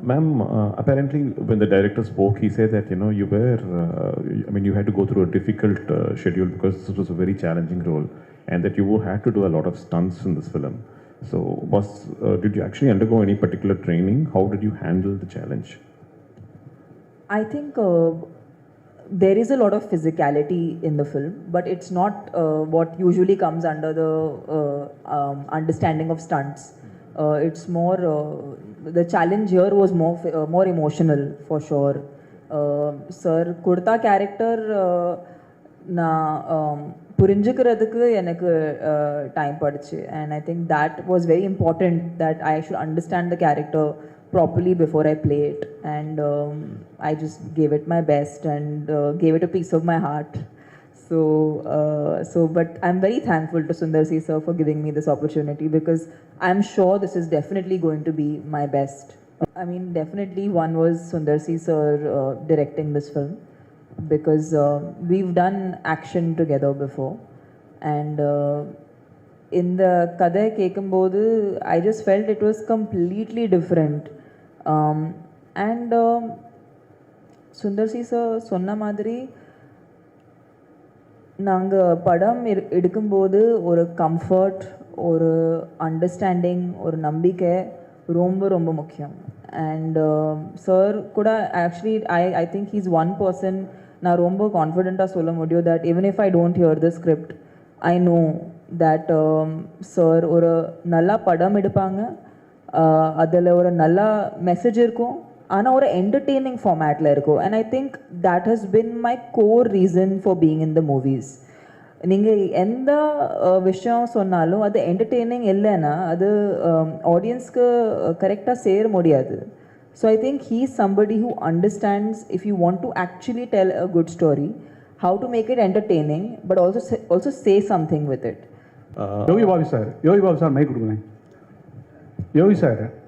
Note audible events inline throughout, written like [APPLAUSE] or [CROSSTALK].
Ma'am, uh, apparently when the director spoke, he said that you know you were, uh, I mean, you had to go through a difficult uh, schedule because this was a very challenging role, and that you had to do a lot of stunts in this film. So, was uh, did you actually undergo any particular training? How did you handle the challenge? I think uh, there is a lot of physicality in the film, but it's not uh, what usually comes under the um, understanding of stunts. It's more the challenge here was more f- uh, more emotional for sure. Uh, sir, kurta character uh, நான் புரிஞ்சுக்கிறதுக்கு எனக்கு time படிச்சு and I think that was very important that I should understand the character properly before I play it, and um, I just gave it my best and uh, gave it a piece of my heart. So, uh, so, but I'm very thankful to Sundar C sir for giving me this opportunity because I'm sure this is definitely going to be my best. I mean, definitely one was Sundar C sir uh, directing this film because uh, we've done action together before, and. Uh, இந்த கதை கேட்கும்போது I just felt it was completely different and Sundar C sir சொன்ன மாதிரி நாங்கள் படம் எடு எடுக்கும்போது ஒரு கம்ஃபர்ட் ஒரு அண்டர்ஸ்டாண்டிங் ஒரு நம்பிக்கை ரொம்ப ரொம்ப முக்கியம். அண்ட் சார் uh, கூட actually I I think he's one person நான் ரொம்ப கான்ஃபிடெண்ட்டாக சொல்ல முடியும் that even if I don't hear the script I know that sir ஒரு நல்லா படம் எடுப்பாங்க. Uh, அதில் ஒரு நல்லா மெசேஜ் இருக்கும். ஆனால் ஒரு என்டர்டெய்னிங் ஃபார்மேட்டில் இருக்கும். And I think that has been my core reason for being in the movies நீங்கள் எந்த விஷயம் சொன்னாலும் அது என்டர்டெய்னிங் இல்லைன்னா அது ஆடியன்ஸ்க்கு கரெக்டாக சேர முடியாது. So I think he somebody who understands if you want to actually tell a good story how to make it entertaining but also also say something with it Yogi Babu sir Yogi Babu sir mike கொடுக்குறேன் Yogi sir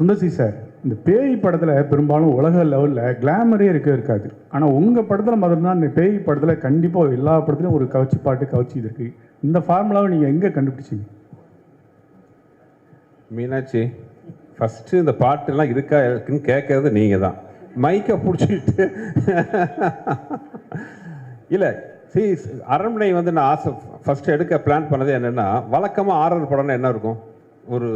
Sundar C sir இந்த பேய் படத்தில் பெரும்பாலும் உலக லெவலில் கிளாமரே இருக்க இருக்காது. ஆனால் உங்கள் படத்தில் மட்டும்தான் இந்த பேய் படத்தில் கண்டிப்பாக எல்லா படத்துலையும் ஒரு கவச்சி பாட்டு கவச்சி இது இருக்கு. இந்த ஃபார்முலாவை நீங்கள் எங்கே கண்டுபிடிச்சிங்க? மீனாட்சி ஃபஸ்ட்டு இந்த பாட்டெல்லாம் இருக்கா இருக்குன்னு கேட்கறது நீங்கள் தான் மைக்கை பிடிச்சிக்கிட்டு இல்லை சி அரண்மனை வந்து நான் ஆசை ஃபஸ்ட்டு எடுக்க பிளான் பண்ணது என்னென்னா வழக்கமாக ஆரர் படம்னா என்ன இருக்கும்? ஒரு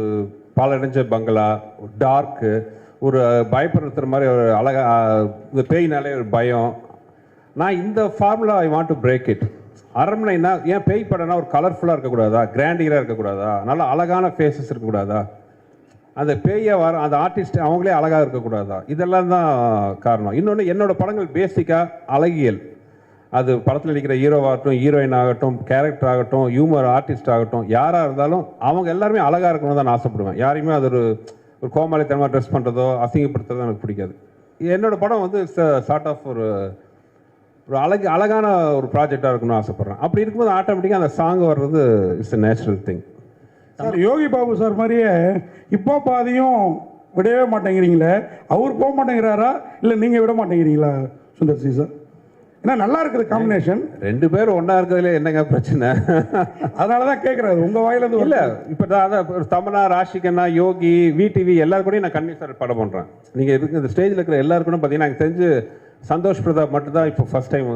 பாலடைஞ்ச பங்களா டார்க்கு ஒரு பயப்படுத்துகிற மாதிரி ஒரு அழகாக இந்த பேய்னாலே ஒரு பயம். நான் இந்த formula I want to break it அரண்மனைனா ஏன் பேய் படம்னா ஒரு கலர்ஃபுல்லாக இருக்கக்கூடாதா? கிராண்டியராக இருக்கக்கூடாதா? நல்ல அழகான ஃபேஸஸ் இருக்கக்கூடாதா? அந்த பேயை வர அந்த ஆர்டிஸ்ட் அவங்களே அழகாக இருக்கக்கூடாதா? இதெல்லாம் தான் காரணம். இன்னொன்று என்னோட படங்கள் பேசிக்காக அழகியல். அது படத்தில் நடிக்கிற ஹீரோவாகட்டும் ஹீரோயின் ஆகட்டும் கேரக்டர் ஆகட்டும் ஹியூமர் ஆர்டிஸ்ட் ஆகட்டும் யாராக இருந்தாலும் அவங்க எல்லாருமே அழகாக இருக்கணும்னு தான் நான் ஆசைப்படுவேன். யாரையுமே அது ஒரு ஒரு கோமாளித்தனமாக ட்ரெஸ் பண்ணுறதோ அசிங்கப்படுத்துறதோ எனக்கு பிடிக்காது. என்னோடய படம் வந்து சார்ட் ஆஃப் ஒரு ஒரு அழகு அழகான ஒரு ப்ராஜெக்டாக இருக்கணும்னு ஆசைப்பட்றேன். அப்படி இருக்கும்போது ஆட்டோமேட்டிக்காக அந்த சாங் வர்றது it's a natural thing sir Yogi Babu sir மாதிரியே இப்போ பாதியும் விடவே மாட்டேங்கிறீங்களே? அவர் போக மாட்டேங்கிறாரா? இல்லை நீங்கள் விட மாட்டேங்கிறீங்களா சுந்தர் சி சார்? ஏன்னா நல்லா இருக்குது காம்பினேஷன் ரெண்டு பேரும் ஒன்றா இருக்கிறதுல என்னங்க பிரச்சனை? அதனால தான் கேட்குறாரு உங்கள் வாயிலேருந்து இல்ல இப்ப நான் அதான் தமனா ராஷிகண்ணா யோகி விடிவி எல்லாரும் கூடயும் நான் சார் படம் பண்றேன். நீங்க இருக்கு இந்த ஸ்டேஜ்ல இருக்கிற எல்லாருக்கும் பார்த்தீங்கன்னா எனக்கு தெரிஞ்சு சந்தோஷ் பிரதாப் மட்டும் தான் இப்போ ஃபர்ஸ்ட் டைம்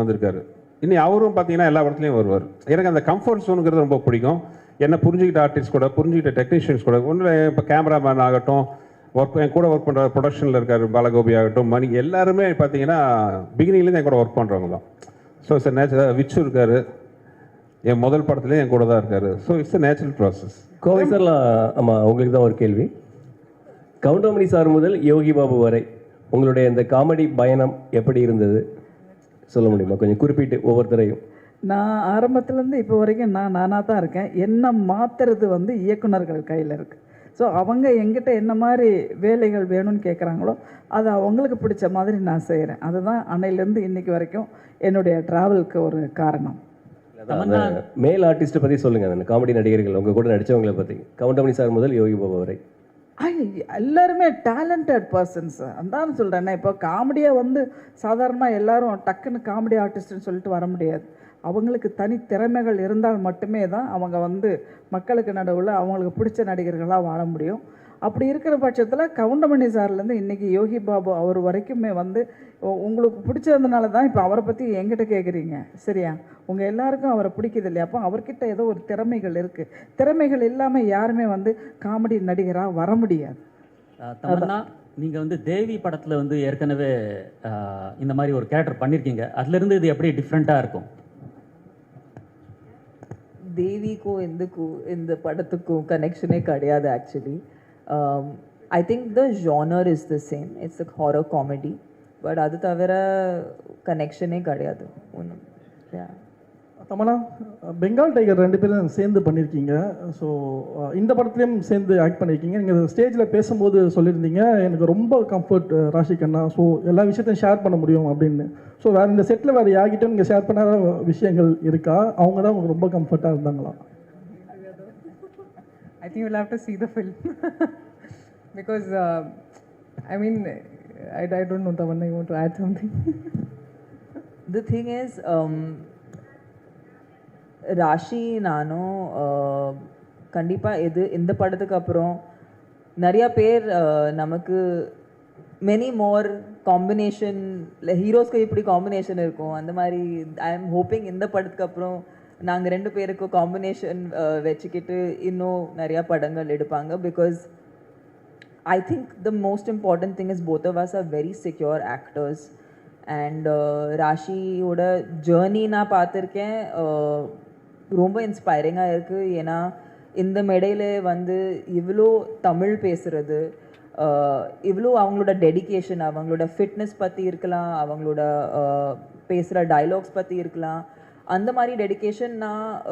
வந்திருக்காரு. இனி அவரும் பார்த்தீங்கன்னா எல்லா இடத்துலையும் வருவார். எனக்கு அந்த கம்ஃபர்ட் ஜோனுங்கிறது ரொம்ப பிடிக்கும். என்ன புரிஞ்சுக்கிட்ட ஆர்டிஸ்ட் கூட புரிஞ்சுக்கிட்ட டெக்னீஷியன்ஸ் கூட ஒன்றும் இப்போ கேமராமேன் ஆகட்டும் ஒர்க் என் கூட ஒர்க் பண்ணுற ப்ரொடக்ஷனில் இருக்கார் பாலகோபி ஆகட்டும் மணி எல்லாருமே பார்த்தீங்கன்னா பிகினிங்லேருந்து என் கூட ஒர்க் பண்ணுறவங்க தான். ஸோ சார் நேச்சுரல் விச்சு இருக்காரு. என் முதல் படத்துலேயே என் கூட தான் இருக்காரு. So it's a natural process Kovai சார்லாம் ஆமாம் உங்களுக்கு தான் ஒரு கேள்வி. கவுண்டமணி சார் முதல் யோகி பாபு வரை உங்களுடைய இந்த காமெடி பயணம் எப்படி இருந்தது? சொல்ல முடியுமா? கொஞ்சம் குறிப்பிட்டு ஒவ்வொருத்தரையும். நான் ஆரம்பத்துலேருந்து இப்போ வரைக்கும் நான் நானாக தான் இருக்கேன். என்ன மாத்துறது வந்து இயக்குனர்கள் கையில் இருக்குது ஸோ அவங்க எங்கிட்ட என்ன மாதிரி வேலைகள் வேணும்னு கேட்குறாங்களோ அது அவங்களுக்கு பிடிச்ச மாதிரி நான் செய்கிறேன் அதுதான் அன்னையிலேருந்து இன்னைக்கு வரைக்கும் என்னுடைய ட்ராவலுக்கு ஒரு காரணம். மேல் ஆர்டிஸ்ட்டை பற்றி சொல்லுங்கள் அந்த காமெடி நடிகர்கள் உங்கள் கூட நடித்தவங்களை பற்றி கவுண்டமணி சார் முதல் யோகி பாபு வரை. ஐ எல்லாருமே டேலண்டட் பர்சன்ஸ் அதான் சொல்கிறேன் இப்போ காமெடியாக வந்து சாதாரணமாக எல்லாரும் டக்குன்னு காமெடி ஆர்டிஸ்ட்னு சொல்லிட்டு வர முடியாது. அவங்களுக்கு தனி திறமைகள் இருந்தால் மட்டுமே தான் அவங்க வந்து மக்களுக்கு நடுவில் அவங்களுக்கு பிடிச்ச நடிகர்களாக வாழ முடியும். அப்படி இருக்கிற பட்சத்தில் கவுண்டமணி சார்லேருந்து இன்றைக்கி யோகி பாபு அவர் வரைக்குமே வந்து உங்களுக்கு பிடிச்சதுனால தான் இப்போ அவரை பற்றி என்கிட்ட கேட்குறீங்க சரியா? உங்கள் எல்லாருக்கும் அவரை பிடிக்குது இல்லையா? அப்போ அவர்கிட்ட ஏதோ ஒரு திறமைகள் இருக்குது திறமைகள் இல்லாமல் யாருமே வந்து காமெடி நடிகராக வர முடியாது. நீங்கள் வந்து தேவி படத்தில் வந்து ஏற்கனவே இந்த மாதிரி ஒரு கேரக்டர் பண்ணியிருக்கீங்க அதுலேருந்து இது எப்படி டிஃப்ரெண்ட்டாக இருக்கும்? தேவிக்கும் இந்துக்கும் இந்த படத்துக்கும் கனெக்ஷனே கிடையாது actually I think the genre is the same it's a horror comedy but அது தவிர கனெக்ஷனே கிடையாது. ஒன்றும் தமனா பெங்கால் டைகர் ரெண்டு பேரும் சேர்ந்து பண்ணியிருக்கீங்க. ஸோ இந்த படத்துலையும் சேர்ந்து ஆக்ட் பண்ணியிருக்கீங்க. நீங்கள் ஸ்டேஜில் பேசும்போது சொல்லியிருந்தீங்க எனக்கு ரொம்ப கம்ஃபர்ட் ராஷி கண்ணா. ஸோ எல்லா விஷயத்தையும் ஷேர் பண்ண முடியும் அப்படின்னு. ஸோ வேறு இந்த செட்டில் வேறு யார்கிட்டும் நீங்கள் ஷேர் பண்ணாத விஷயங்கள் இருக்கா? அவங்க தான் உங்களுக்கு ரொம்ப கம்ஃபர்ட்டாக இருந்தாங்களா? You'll have to see the film. [LAUGHS] Because uh, I mean I, I don't know Tamanna you want to add something? The thing is um, Raashi நானும் கண்டிப்பாக இது இந்த படத்துக்கு அப்புறம் நிறையா பேர் நமக்கு மெனி மோர் காம்பினேஷன் ஹீரோஸ்க்கு இப்படி காம்பினேஷன் இருக்கும். அந்த மாதிரி ஐ எம் ஹோப்பிங் இந்த படத்துக்கு அப்புறம் நாங்கள் ரெண்டு பேருக்கும் காம்பினேஷன் வச்சுக்கிட்டு இன்னும் நிறையா படங்கள் எடுப்பாங்க. Because I think the most important thing is both of us are very secure actors and ராஷியோட journey நான் பார்த்துருக்கேன். ரொம்ப இன்ஸ்பைரிங்காக இருக்குது ஏன்னா இந்த மேடையில் வந்து இவ்வளோ தமிழ் பேசுகிறது இவ்வளோ அவங்களோட டெடிகேஷன் அவங்களோட ஃபிட்னஸ் பற்றி இருக்கலாம் அவங்களோட பேசுகிற டைலாக்ஸ் பற்றி இருக்கலாம் அந்த மாதிரி டெடிகேஷன் நான்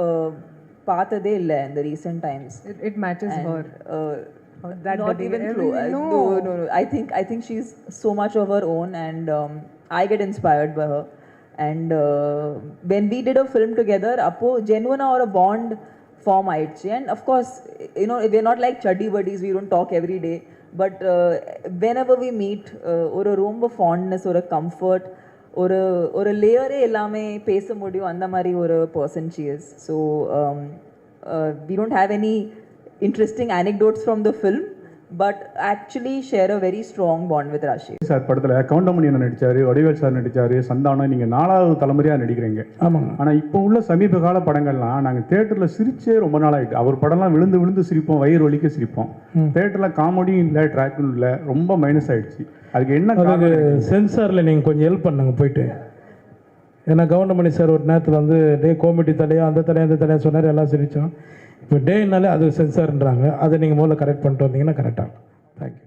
பார்த்ததே இல்லை இந்த recent times matches her uh, that not even close. Uh, no. No. no, no, I think I think she's so much of her own, and um, I get inspired by her. And uh, when we did a film together, Apo genuine or a bond form ஆயிடுச்சு and of course you know we're not like chuddy buddies we don't talk every day but uh, whenever we meet uh, ஒரு ரொம்ப fondness ஒரு comfort ஒரு ஒரு லேயரே எல்லாமே பேச முடியும் அந்த மாதிரி ஒரு person she is so um, uh, we don't have any interesting anecdotes from But actually share a very strong bond with Rashi. Sir படத்தில் கவுண்டமணி அண்ணன் நடிச்சாரு வடிவேல் சார் நடிச்சாரு சந்தானம் நீங்கள் நாலாவது தலைமுறையாக நடிக்கிறீங்க. ஆமாங்க. ஆனால் இப்போ உள்ள சமீப கால படங்கள்லாம் நாங்கள் தேட்டரில் சிரிச்சே ரொம்ப நாள் அவர் படம்லாம் விழுந்து விழுந்து சிரிப்போம் வயிறு வலிக்க சிரிப்போம். தேட்டரில் காமெடியும் இல்லை ட்ராக்கும் இல்லை ரொம்ப மைனஸ் ஆயிடுச்சு. அதுக்கு என்ன சென்சாரில் நீங்கள் கொஞ்சம் ஹெல்ப் பண்ணுங்க போயிட்டு. ஏன்னா கவுண்டமணி சார் ஒரு நேரத்தில் வந்து டே கோமிட்டி தலையா அந்த தலையா அந்த தலையா சொன்னார் எல்லாம் சிரித்தோம் இப்போ டேனாலே அது சென்சார்ன்றாங்க அதை நீங்கள் முதல்ல கரெக்ட் பண்ணிட்டு வந்தீங்கன்னா கரெக்டாக தேங்க்யூ